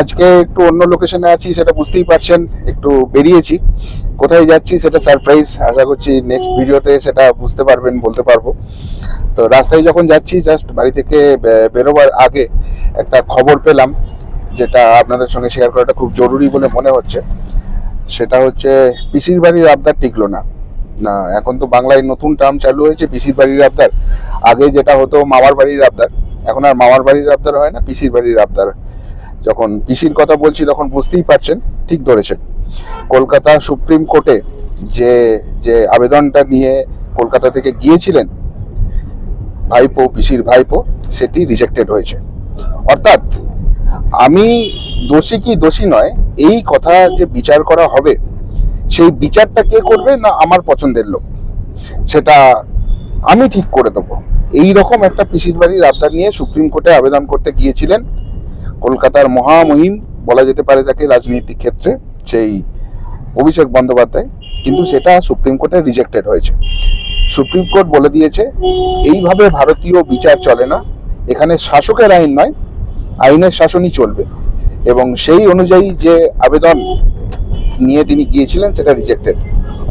আজকে একটু অন্য লোকেশনে আছি, সেটা বুঝতেই পারছেন, একটু বেরিয়েছি। কোথায় যাচ্ছি সেটা সারপ্রাইজ আশা করছি নেক্সট ভিডিওতে সেটা বুঝতে পারবেন, বলতে পারব। তো রাস্তায় যখন যাচ্ছি জাস্ট বাড়ি থেকে বেরোবার আগে একটা খবর পেলাম, যেটা আপনাদের সঙ্গে শেয়ার করাটা খুব জরুরি বলে মনে হচ্ছে। সেটা হচ্ছে, পিসির বাড়ির আবদার টিকলো না। না, এখন তো বাংলায় নতুন টার্ম চালু হয়েছে, পিসির বাড়ির আবদার। আগে যেটা হতো, মামার বাড়ির আবদার। এখন আর মামার বাড়ির আবদার হয় না, পিসির বাড়ির আবদার। যখন পিসির কথা বলছি তখন বুঝতেই পারছেন, ঠিক ধরেছেন। কলকাতা সুপ্রিম কোর্টে যে যে আবেদনটা নিয়ে কলকাতা থেকে গিয়েছিলেন ভাইপো, পিসির ভাইপো, সেটি রিজেক্টেড হয়েছে। অর্থাৎ আমি দোষী কি দোষী নয়, এই কথা যে বিচার করা হবে, সেই বিচারটা কে করবে না আমার পছন্দের লোক? সেটা আমি ঠিক করে দেবো। এই রকম একটা পিসির বাড়ির আবদার নিয়ে সুপ্রিম কোর্টে আবেদন করতে গিয়েছিলেন। কলকাতার মহামহিম বলা যেতে পারে তাকে রাজনৈতিক ক্ষেত্রে, সেই অভিষেক বন্দ্যোপাধ্যায়। কিন্তু সেটা সুপ্রিম কোর্টে রিজেক্টেড হয়েছে। সুপ্রিম কোর্ট বলে দিয়েছে, এইভাবে ভারতীয় বিচার চলে না। এখানে শাসকের আইন নয়, আইনের শাসনই চলবে। এবং সেই অনুযায়ী যে আবেদন নিয়ে তিনি গিয়েছিলেন, সেটা রিজেক্টেড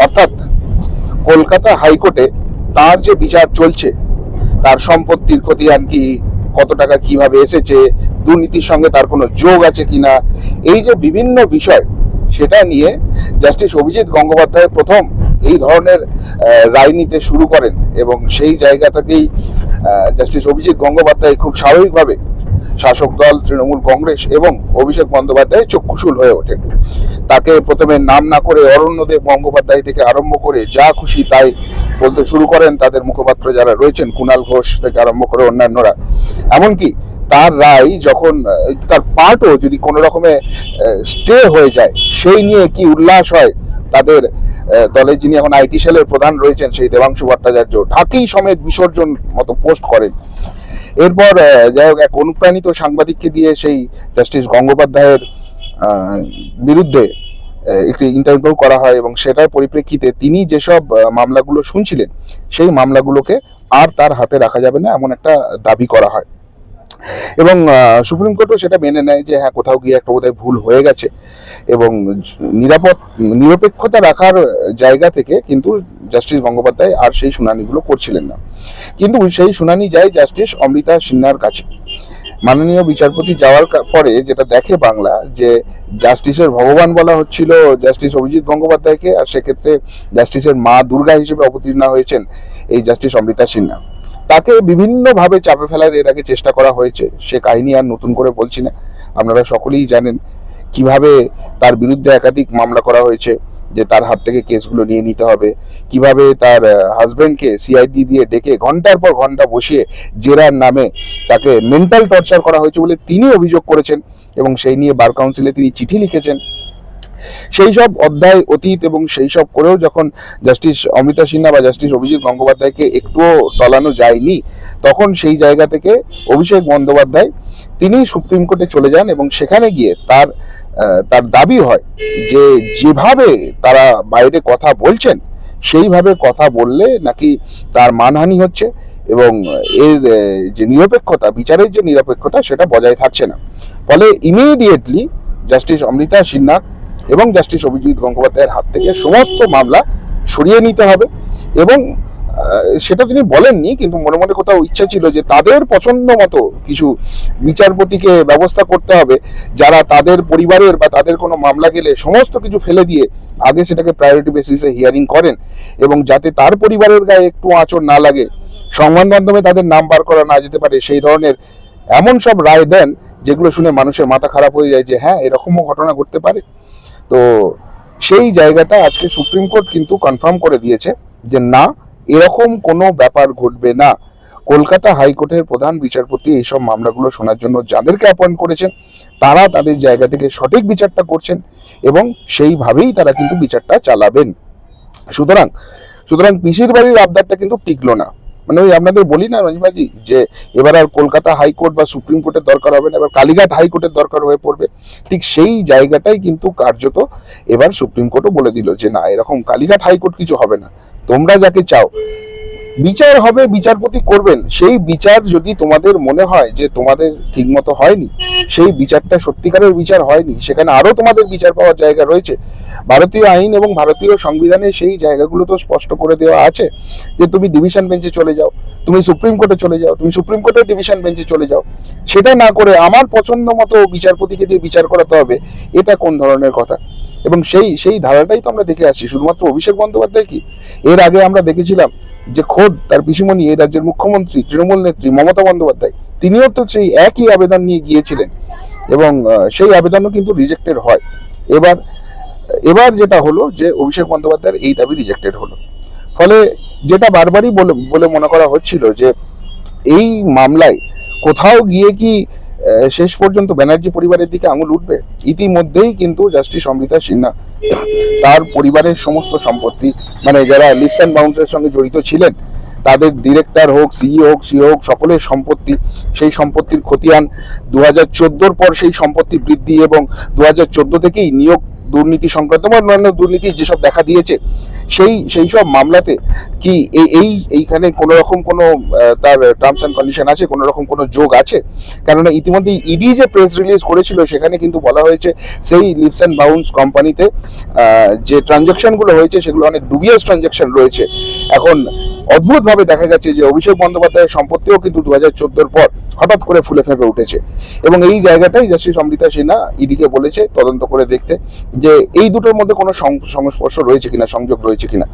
অর্থাৎ কলকাতা হাইকোর্টে তার যে বিচার চলছে তার সম্পত্তির খতিয়ান কি, কত টাকা কীভাবে এসেছে, দুর্নীতির সঙ্গে তার কোনো যোগ আছে কিনা, এই যে বিভিন্ন বিষয়, সেটা নিয়ে জাস্টিস অভিজিৎ গঙ্গোপাধ্যায় প্রথম এই ধরনের রায় নিতে শুরু করেন এবং সেই জায়গাটাকেই জাস্টিস অভিজিৎ গঙ্গোপাধ্যায় খুব স্বাভাবিকভাবে শাসক দল, তৃণমূল কংগ্রেস এবং অভিষেক বন্দ্যোপাধ্যায় চক্ষুশূল হয়ে ওঠেন। তাকে প্রথমে নাম না করে অরণ্যদেব গঙ্গোপাধ্যায় থেকে আরম্ভ করে যা খুশি তাই বলতে শুরু করেন তাদের মুখপাত্র যারা রয়েছেন কুণাল ঘোষ থেকে আরম্ভ করে অন্যান্যরা। এমনকি তার রায় যখন, তার পার্টও যদি কোনো রকমে স্টে হয়ে যায়, সেই নিয়ে কি উল্লাস হয় তাদের দলের যিনি এখন আইটি সেলের প্রধান রয়েছেন সেই দেবাংশু ভট্টাচার্য ঢাকেই সমেত বিসর্জন মতো পোস্ট করেন। এরপর যাই হোক, এক অনুপ্রাণিত সাংবাদিককে দিয়ে সেই জাস্টিস গঙ্গোপাধ্যায়ের বিরুদ্ধে একটি ইন্টারভিউ করা হয় এবং সেটার পরিপ্রেক্ষিতে তিনি যেসব মামলাগুলো শুনছিলেন, সেই মামলাগুলোকে আর তার হাতে রাখা যাবে না এমন একটা দাবি করা হয়। এবং সুপ্রিম কোর্টও সেটা মেনে নেয় যে হ্যাঁ কোথাও গিয়ে একটা বোধহয় ভুল হয়ে গেছে এবং নিরাপদ, নিরপেক্ষতা রাখার জায়গা থেকে কিন্তু জাস্টিস গঙ্গোপাধ্যায় আর সেই শুনানিগুলো করছিলেন না। কিন্তু সেই শুনানি যায় জাস্টিস অমৃতা সিনহার কাছে। মাননীয় বিচারপতি যাওয়ার পরে যেটা দেখে বাংলা যে জাস্টিসের ভগবান বলা হচ্ছিল জাস্টিস অভিজিৎ গঙ্গোপাধ্যায়কে, আর সেক্ষেত্রে জাস্টিসের মা দুর্গা হিসেবে অবতীর্ণা হয়েছেন এই জাস্টিস অমৃতা সিনহা। তাকে বিভিন্নভাবে চাপে ফেলার এর আগে চেষ্টা করা হয়েছে, সে কাহিনী আর নতুন করে বলছি না। আপনারা সকলেই জানেন কীভাবে তার বিরুদ্ধে একাধিক মামলা করা হয়েছে। যে তার হাত থেকে কেসগুলো নিয়ে নিতে হবে। কীভাবে তার হাজবেন্ডকে সিআইডি দিয়ে ডেকে ঘণ্টার পর ঘণ্টা বসিয়ে জেরার নামে তাকে মেন্টাল টর্চার করা হয়েছে বলে তিনি অভিযোগ করেছেন এবং সেই নিয়ে বার কাউন্সিলে তিনি চিঠি লিখেছেন। সেই সব অধ্যায়, অতীত এবং সেই সব করেও যখন জাস্টিস অমৃতা সিনহা বা জাস্টিস অভিজিৎ গঙ্গোপাধ্যায়কে একটুও টলানো যায়নি, তখন সেই জায়গা থেকে অভিষেক বন্দ্যোপাধ্যায় তিনি সুপ্রিম কোর্টে চলে যান এবং সেখানে গিয়ে তার তার দাবি হয় যে যেভাবে তারা বাইরে কথা বলছেন, সেইভাবে কথা বললে নাকি তার মানহানি হচ্ছে এবং এর যে নিরপেক্ষতা, বিচারের যে নিরপেক্ষতা সেটা বজায় থাকছে না। ফলে ইমিডিয়েটলি জাস্টিস অমৃতা সিনহা এবং জাস্টিস অভিজিৎ গঙ্গোপাধ্যায়ের হাত থেকে সমস্ত মামলা সরিয়ে নিতে হবে এবং সেটা তিনি বলেননি, কিন্তু মনে মনে কোথাও ইচ্ছা ছিল যে তাদের পছন্দ মতো কিছু বিচারপতিকে ব্যবস্থা করতে হবে, যারা তাদের পরিবারের বা তাদের কোনো মামলা গেলে সমস্ত কিছু ফেলে দিয়ে আগে সেটাকে প্রায়োরিটি বেসিসে হিয়ারিং করেন এবং যাতে তার পরিবারের গায়ে একটু আঁচড় না লাগে। সংবাদ মাধ্যমে তাদের নাম বার করা না যেতে পারে, সেই ধরনের এমন সব রায় দেন যেগুলো শুনে মানুষের মাথা খারাপ হয়ে যায় যে হ্যাঁ এরকমও ঘটনা ঘটতে পারে। তো সেই জায়গাটা আজকে সুপ্রিম কোর্ট কিন্তু কনফার্ম করে দিয়েছে যে, না এরকম কোনো ব্যাপার ঘটবে না। কলকাতা হাইকোর্টের প্রধান বিচারপতি এইসব মামলাগুলো শোনার জন্য যাদেরকে অ্যাপয়েন্ট করেছেন, তারা তাদের জায়গা থেকে সঠিক বিচারটা করছেন এবং সেইভাবেই তারা কিন্তু বিচারটা চালাবেন। সুতরাং সুতরাং পিসির বাড়ির আবদারটা কিন্তু টিকলো না। মানে ওই আপনাদের বলি না রঞ্জিমাজি যে এবার আর কলকাতা হাইকোর্ট বা সুপ্রিম কোর্টের দরকার হবে না, এবার কালীঘাট হাইকোর্টের দরকার হয়ে পড়বে। ঠিক সেই জায়গাটাই কিন্তু কার্যত এবার সুপ্রিম কোর্টও বলে দিল যে না, এরকম কালীঘাট হাইকোর্ট কিছু হবে না। তোমরা যাকে চাও বিচার হবে, বিচারপতি করবেন। সেই বিচার যদি তোমাদের মনে হয় যে তোমাদের ঠিকমতো হয়নি, সেই বিচারটা সত্যিকারের বিচার হয়নি, সেখানে আরও তোমাদের বিচার পাওয়ার জায়গা রয়েছে। ভারতীয় আইন এবং ভারতীয় সংবিধানে সেই জায়গাগুলো তো স্পষ্ট করে দেওয়া আছে যে তুমি ডিভিশন বেঞ্চে চলে যাও, তুমি সুপ্রিম কোর্টে চলে যাও, তুমি সুপ্রিম কোর্টের ডিভিশন বেঞ্চে চলে যাও। সেটা না করে আমার পছন্দ মতো বিচারপতিকে দিয়ে বিচার করাতে হবে, এটা কোন ধরনের কথা? এবং সেই সেই ধারাটাই তো আমরা দেখে আসছি, শুধুমাত্র অভিষেক বন্দ্যোপাধ্যায় কি? এর আগে আমরা দেখেছিলাম যে খোদ তার পিসিমণি এই রাজ্যের মুখ্যমন্ত্রী, তৃণমূল নেত্রী মমতা বন্দ্যোপাধ্যায়, তিনিও তো সেই একই আবেদন নিয়ে গিয়েছিলেন এবং সেই আবেদনও কিন্তু রিজেক্টেড হয়। এবার এবার যেটা হলো যে অভিষেক বন্দ্যোপাধ্যায়ের এই দাবি রিজেক্টেড হলো। ফলে যেটা বারবারই বলে মনে করা হচ্ছিল যে এই মামলায় কোথাও গিয়ে কি শেষ পর্যন্ত ব্যানার্জি পরিবারের দিকে আঙুল উঠবে, ইতিমধ্যেই কিন্তু জাস্টিস অমৃতা সিনহা, তার পরিবারের সমস্ত সম্পত্তি মানে যারা লিপস অ্যান্ড বাউন্সের সঙ্গে জড়িত ছিলেন, তাদের ডিরেক্টর হোক সিইও হোক, সিও হোক, সকলের সম্পত্তি, সেই সম্পত্তির খতিয়ান দু হাজার পর সেই সম্পত্তি বৃদ্ধি এবং দু হাজার চোদ্দ থেকেই নিয়োগ দুর্নীতি সংক্রান্ত বা অন্যান্য দুর্নীতি যেসব দেখা দিয়েছে, সেই সেই সব মামলাতে কি এই এই, এইখানে কোনো রকম কোনো তার টার্মস অ্যান্ড কন্ডিশন আছে কোনো রকম কোনো যোগ আছে? কেননা ইতিমধ্যে ইডি যে প্রেস রিলিজ করেছিল, সেখানে কিন্তু বলা হয়েছে সেই লিপস অ্যান্ড বাউন্স কোম্পানিতে যে ট্রানজাকশনগুলো হয়েছে, সেগুলো অনেক ডুবিয়াস ট্রানজাকশন রয়েছে। এখন অদ্ভুতভাবে দেখা গেছে যে অভিষেক বন্দ্যোপাধ্যায়ের সম্পত্তিও কিন্তু দু হাজার চোদ্দোর পর হঠাৎ করে ফুলে ফেঁপে উঠেছে। এবং এই জায়গাটাই জাস্টিস অমৃতা সিনহা ইডিকে বলেছে তদন্ত করে দেখতে যে এই দুটোর মধ্যে কোনো সংস্পর্শ রয়েছে কিনা, সংযোগ রয়েছে কিনা।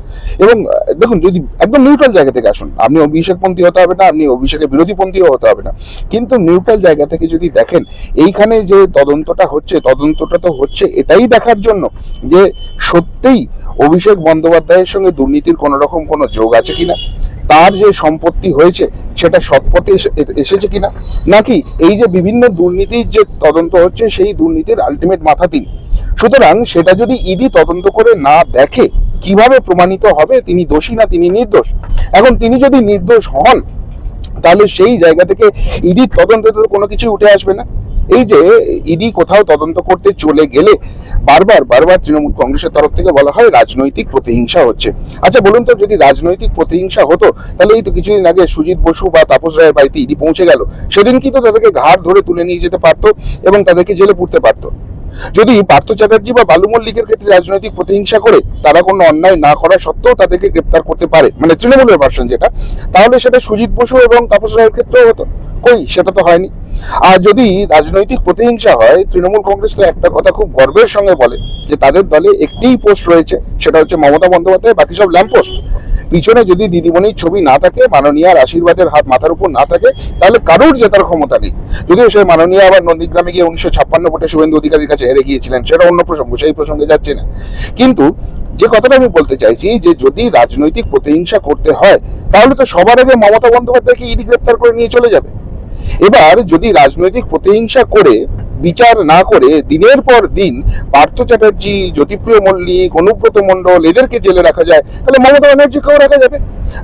এবং দেখুন, যদি একদম নিউট্রাল জায়গা থেকে আসুন, আপনি অভিষেকপন্থী হতে হবে না, আপনি অভিষেকের বিরোধীপন্থীও হতে হবে না। কিন্তু নিউট্রাল জায়গা থেকে যদি দেখেন, এইখানে যে তদন্তটা হচ্ছে, তদন্তটা তো হচ্ছে এটাই দেখার জন্য যে সত্যিই অভিষেক বন্দ্যোপাধ্যায়ের সঙ্গে দুর্নীতির কোনো রকম কোনো যোগ আছে কিনা? তার যে সম্পত্তি হয়েছে, সেটা সৎপথে এসেছে কিনা? নাকি এই যে বিভিন্ন দুর্নীতির যে তদন্ত হচ্ছে, সেই দুর্নীতির আলটিমেট মাথা তিনি? সুতরাং সেটা যদি ইডি তদন্ত করে না দেখে, কীভাবে প্রমাণিত হবে? তিনি দোষী না তিনি নির্দোষ? এখন তিনি যদি নির্দোষ হন, তাহলে সেই জায়গা থেকে ইডির তদন্তে কোনো কিছু উঠে আসবে না। এই যে ইডি কোথাও তদন্ত করতে চলে গেলে বারবার বারবার তৃণমূল কংগ্রেসের তরফ থেকে বলা হয় রাজনৈতিক প্রতিহিংসা হচ্ছে। আচ্ছা বলুন তো, যদি রাজনৈতিক প্রতিহিংসা হতো, তাহলে এই তো কিছুদিন আগে সুজিত বসু বা তাপস রায়ের বাড়িতে ইডি পৌঁছে গেল। সেদিন কিন্তু তাদেরকে ঘাড় ধরে তুলে নিয়ে যেতে পারতো এবং তাদেরকে জেলে পুড়তে পারতো। যদি পার্থ চ্যাটার্জি বা বালু মল্লিকের ক্ষেত্রে রাজনৈতিক প্রতিহিংসা করে, তারা কোনো অন্যায় না করা সত্ত্বেও তাদেরকে গ্রেপ্তার করতে পারে মানে তৃণমূলের ভার্সন যেটা, তাহলে সেটা সুজিত বসু এবং তাপস রায়ের ক্ষেত্রেও হতো। কই? সেটা তো হয়নি। আর যদি রাজনৈতিক প্রতিহিংসা হয়, তৃণমূল কংগ্রেস তো একটা কথা খুব গর্বের সঙ্গে বলে যে তাদের দলে একটিই পোস্ট রয়েছে, সেটা হচ্ছে মমতা বন্দ্যোপাধ্যায়, বাকি সব ল্যাম্প পোস্ট পিছনে যদি দিদিমণির ছবি না থাকে, মাননীয়ার আশীর্বাদের হাত মাথার উপর না থাকে, তাহলে কারোর জেতার ক্ষমতা নেই? যদিও সেই মাননীয় আবার নন্দীগ্রামে গিয়ে উনিশশো ছাপ্পান্ন ভোটে শুভেন্দু অধিকারীর কাছে হেরে গিয়েছিলেন, সেটা অন্য প্রসঙ্গ, সেই প্রসঙ্গে যাচ্ছে না। কিন্তু যে কথাটা আমি বলতে চাইছি, যে যদি রাজনৈতিক প্রতিহিংসা করতে হয়, তাহলে তো সবার আগে মমতা বন্দ্যোপাধ্যায়কে ইডি গ্রেপ্তার করে নিয়ে চলে যাবে। এবার যদি রাজনৈতিক প্রতিহিংসা করে বিচার না করে দিনের পর দিন পার্থ চ্যাটার্জি, জ্যোতিপ্রিয় মল্লিক, অনুব্রত মণ্ডল এদেরকে জেলে রাখা যায়। তাহলে মমতা ব্যানার্জিকেও রাখা যাবে।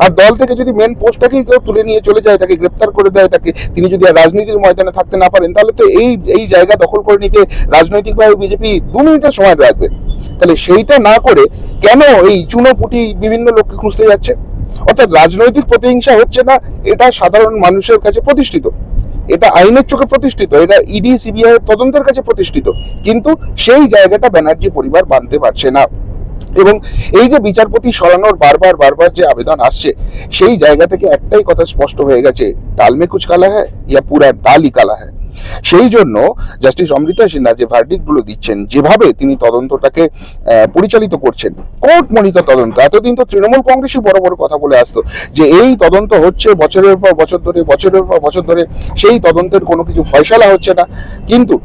আর দল থেকে যদি মেন পোস্টটাকেই কেউ তুলে নিয়ে চলে যায়, তাকে গ্রেপ্তার করে দেয়, তাকে তিনি যদি আর রাজনীতির ময়দানে থাকতে না পারেন, তাহলে তো এই এই জায়গা দখল করে নিতে রাজনৈতিকভাবে বিজেপি দু মিনিটের সময় রাখবে তাহলে সেইটা না করে কেন এই চুনোপুটি বিভিন্ন লোককে খুঁজতে যাচ্ছে? অর্থাৎ রাজনৈতিক প্রতিহিংসা হচ্ছে না, এটা সাধারণ মানুষের কাছে প্রতিষ্ঠিত। এটা আইনের চোখে প্রতিষ্ঠিত, এটা ইডি সিবিআই তদন্তের কাছে প্রতিষ্ঠিত, কিন্তু সেই জায়গাটা ব্যানার্জি পরিবার বানতে পারছে না। এবং এই যে বিচারপতি সরানোর বারবার বারবার যে আবেদন আসছে, সেই জায়গা থেকে একটাই কথা স্পষ্ট হয়ে গেছে, তালমে কুচ কালা হ্যাঁ ইয়া পুরা ডালই কালা হ্যায়। সেই জন্য জাস্টিস অমৃতা সিনহা যে ভার্ডিকগুলো দিচ্ছেন। যেভাবে তিনি তদন্তটাকে পরিচালিত করছেন। কোর্ট মনিত তদন্ত। এতদিন তো তৃণমূল কংগ্রেসই বড় বড় কথা বলে আসতো যে এই তদন্ত হচ্ছে বছরের পর বছর ধরে, বছরের পর বছর ধরে সেই তদন্তের কোনো কিছু ফয়সালা হচ্ছে না। কিন্তু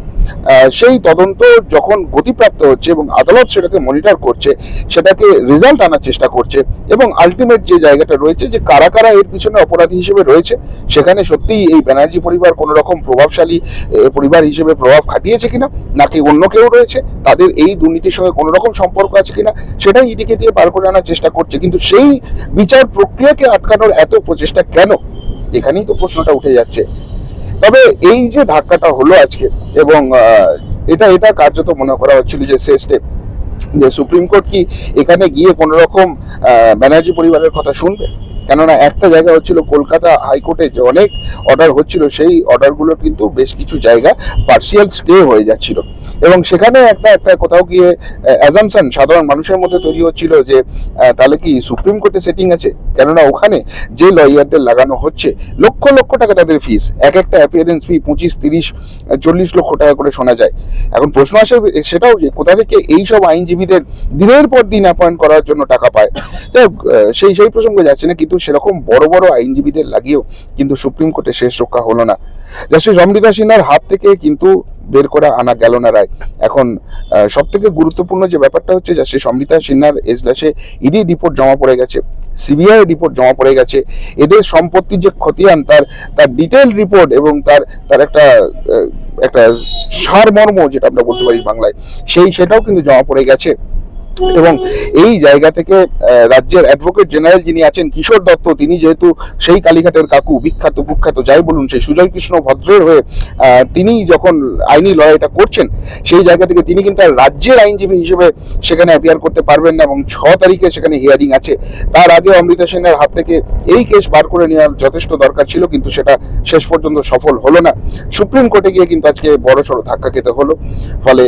সেই তদন্ত যখন গতিপ্রাপ্ত হচ্ছে এবং আদালত সেটাকে মনিটর করছে, সেটাকে রেজাল্ট আনার চেষ্টা করছে এবং আলটিমেট যে জায়গাটা রয়েছে যে কারা কারা এর পিছনে অপরাধী হিসেবে রয়েছে, সেখানে সত্যিই এই ব্যানার্জি পরিবার কোনো রকম প্রভাবশালী পরিবার হিসেবে প্রভাব খাটিয়েছে কিনা, নাকি অন্য কেউ রয়েছে, তাদের এই দুর্নীতির সঙ্গে কোনো রকম সম্পর্ক আছে কিনা, সেটাই ইডিকে দিয়ে বার করে আনার চেষ্টা করছে। কিন্তু সেই বিচার প্রক্রিয়াকে আটকানোর এত প্রচেষ্টা কেন? এখানেই তো প্রশ্নটা উঠে যাচ্ছে। তবে এই যে ধাক্কাটা হলো আজকে, এবং এটা এটা কার্যত মনে করা হচ্ছিল যে শেষ স্টেপ যে সুপ্রিম কোর্ট কি এখানে গিয়ে কোনো রকম ব্যানার্জি পরিবারের কথা শুনবে? কেননা একটা জায়গা হচ্ছিল কলকাতা হাইকোর্টে যে অনেক অর্ডার হচ্ছিল, সেই অর্ডারগুলো কিন্তু বেশ কিছু জায়গা পার্সিয়াল স্টে হয়ে যাচ্ছিল। এবং সেখানে একটা একটা কোথাও গিয়ে অ্যাজামশন সাধারণ মানুষের মধ্যে তৈরি হচ্ছিল যে তাহলে কি সুপ্রিম কোর্টে সেটিং আছে? কেননা ওখানে যে লয়ারদের লাগানো হচ্ছে, লক্ষ লক্ষ টাকা তাদের ফিস এক একটা অ্যাপিয়ারেন্স ফি পঁচিশ, তিরিশ, চল্লিশ লক্ষ টাকা করে শোনা যায়। এখন প্রশ্ন আসে সেটাও যে কোথা থেকে এই সব আইনজীবীদের দিনের পর দিন অ্যাপয়েন্ট করার জন্য টাকা পায়? সেই সেই প্রসঙ্গে যাচ্ছে না, কিন্তু সেরকম বড় বড় আইনজীবীদের লাগিয়েও কিন্তু সুপ্রিম কোর্টে শেষ রক্ষা হলো না। জাস্টিস অমৃতা সিনহার হাত থেকে কিন্তু বের করা আনা গেল না রায়। এখন সব থেকে গুরুত্বপূর্ণ যে ব্যাপারটা হচ্ছে জাস্টিস অমৃতা সিনহার এজলাসে ইডি রিপোর্ট জমা পড়ে গেছে। সিবিআই রিপোর্ট জমা পড়ে গেছে। এদের সম্পত্তি যে খতিয়ান তার তার ডিটেল রিপোর্ট এবং তার তার একটা একটা সারমর্ম যেটা আমরা বলতে পারি বাংলায়, সেই, সেটাও কিন্তু জমা পড়ে গেছে। এবং এই জায়গা থেকে রাজ্যের অ্যাডভোকেট জেনারেল যিনি আছেন, কিশোর দত্ত, তিনি যেহেতু সেই কালীঘাটের কাকু, বিখ্যাত, কুখ্যাত, যাই বলুন, সেই সুজয় কৃষ্ণ ভদ্রের হয়ে তিনি যখন আইনি লড়াইটা করছেন, সেই জায়গা থেকে তিনি কিন্তু রাজ্যের আইনজীবী হিসেবে সেখানে অ্যাপিয়ার করতে পারবেন না এবং ছ তারিখে সেখানে হিয়ারিং আছে। তার আগে অমৃতা সেনের হাত থেকে এই কেস বার করে নেওয়ার যথেষ্ট দরকার ছিল, কিন্তু সেটা শেষ পর্যন্ত সফল হলো না। সুপ্রিম কোর্টে গিয়ে কিন্তু আজকে বড় সড়ো ধাক্কা খেতে হলো। ফলে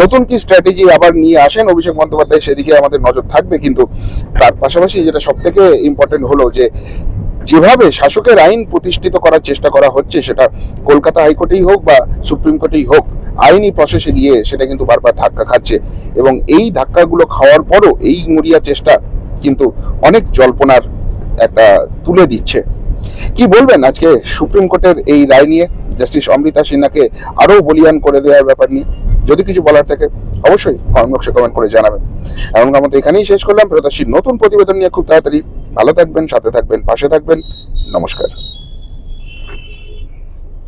নতুন কি স্ট্র্যাটেজি আবার নিয়ে আসেন অভিষেক বন্দ্যোপাধ্যায়, সেদিকে আমাদের নজর থাকবে, কিন্তু তার পাশাপাশি যেটা সব থেকে ইম্পর্টেন্ট হলো যে, যেভাবে শাসকের আইন প্রতিষ্ঠিত করার চেষ্টা করা হচ্ছে, সেটা কলকাতা হাইকোর্টেই হোক বা সুপ্রিম কোর্টেই হোক, আইনি প্রসেসে গিয়ে সেটা কিন্তু বারবার ধাক্কা খাচ্ছে এবং এই ধাক্কাগুলো খাওয়ার পরও এই মরিয়া চেষ্টা কিন্তু অনেক জল্পনার একটা তুলে দিচ্ছে। কি বলবেন আজকে সুপ্রিম কোর্টের এই রায় নিয়ে? জাস্টিস অমৃতা সিনহাকে আরও বলিয়ান করে দেওয়ার ব্যাপার নিয়ে। যদি কিছু বলার থাকে, অবশ্যই কমেন্ট বক্সে কমেন্ট করে জানাবেন। এবং আমাদের এখানেই শেষ করলাম। ফেরত নতুন প্রতিবেদন নিয়ে খুব তাড়াতাড়ি। ভালো থাকবেন, সাথে থাকবেন, পাশে থাকবেন। নমস্কার।